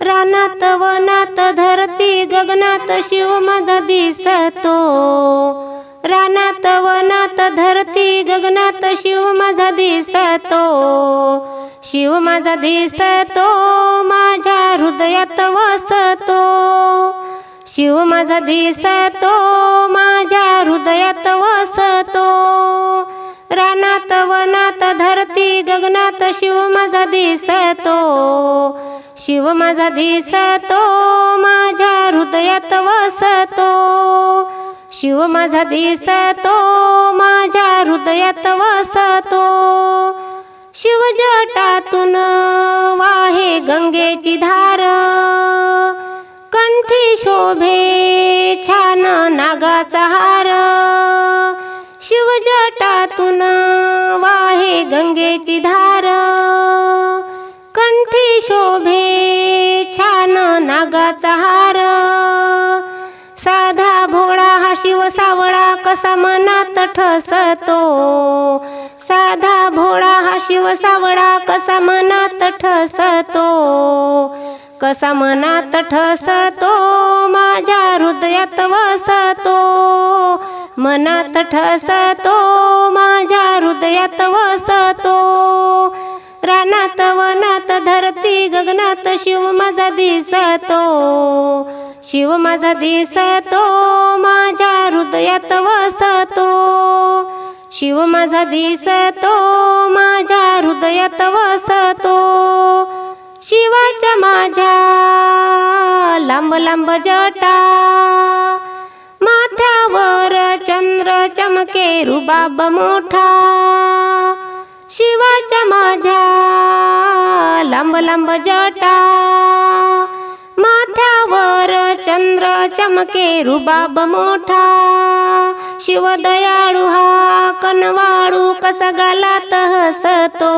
रानात वनात धरती गगनात शिव माझा दिसतो. रानात वनात धरती गगनात शिव माझा दिसतो. शिव माझा दिसतो माझ्या हृदयात वसतो. शिव माझा दिसतो माझ्या हृदयात वसतो. रानात वनात धरती गगनात शिव माझा दिसतो. शिव माझा दिसतो माझ्या हृदयात वसतो. शिव माझा दिसतो माझ्या हृदयात वसतो. शिव जटातून वाहे गंगेची धार. कंठी शोभे छान नागाचा हार. शिव जटातून वाहे गंगेची धार. कंठी शोभे नागाचा हार. साधा भोळा हा शिव सावळा कसा मनात ठसतो. साधा भोळा हा शिव सावळा कसा मनात ठसतो. कसा मनात ठसतो माझ्या हृदयात वसतो. मनात ठसतो माझ्या हृदयात वसतो. रानात वनात धरती गगनात शिव माझा दिसतो. शिव माझा दिसतो माझ्या हृदयात वसतो. शिव माझा दिसतो माझ्या हृदयात वसतो. शिवाच्या माझ्या लांब लांब जटा माथ्यावर चंद्र चमके रुबाब मोठा. शिवाच्या माझ्या लांब लांब जटा माथ्यावर चंद्र चमके रुबाब मोठा. शिव दयाळू हा कनवाळू कसा गालात हसतो.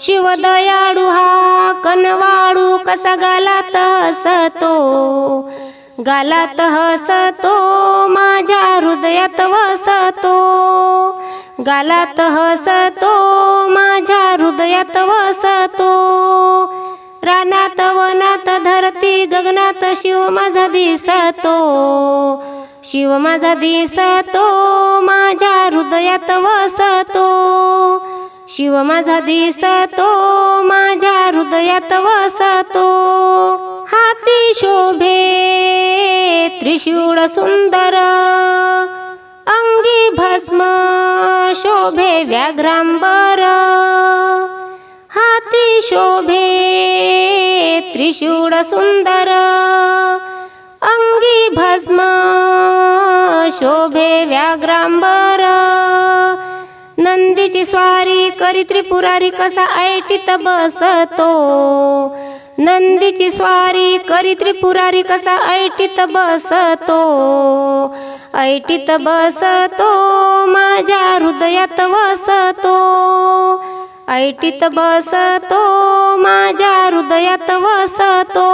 शिव दयाळू हा कनवाळू कसा गालात हसतो. गालात हसतो माझ्या हृदयात वसतो. गालात हसतो माझ्या हृदयात वसतो. रानात वनात धरती गगनात शिव माझा दिसतो. शिव माझा दिसतो माझ्या हृदयात वसतो. शिव माझा दिसतो माझ्या हृदयात वसतो. हाती शोभे त्रिशूळ सुंदर अंगी भस्म व्याघ्रांबर हाती शोभे त्रिशूळ सुंदर अंगी भस्म शोभे व्याघ्रांबर. नंदीची स्वारी करी त्रिपुरारी कसा ऐटीत बसतो? नंदीची स्वारी करी त्रिपुरारी कसा ऐटीत बसतो? ऐटीत बसतो हृदयात वसतो ऐटीत बसतो माझ्या हृदयात वसतो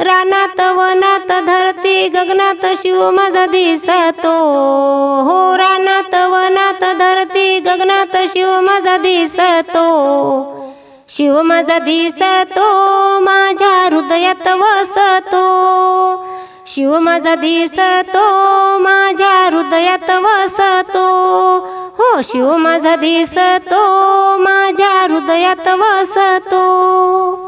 रानात वनात धरती गगनात शिव माझा दिसतो. हो रानात वनात धरती गगनात शिव माझा दिसतो. शिव माझा दिसतो माझ्या हृदयात वसतो शिव माझा दिसतो माझ्या हृदयात वसतो शिव माझा दिसतो माझ्या हृदयात वसतो.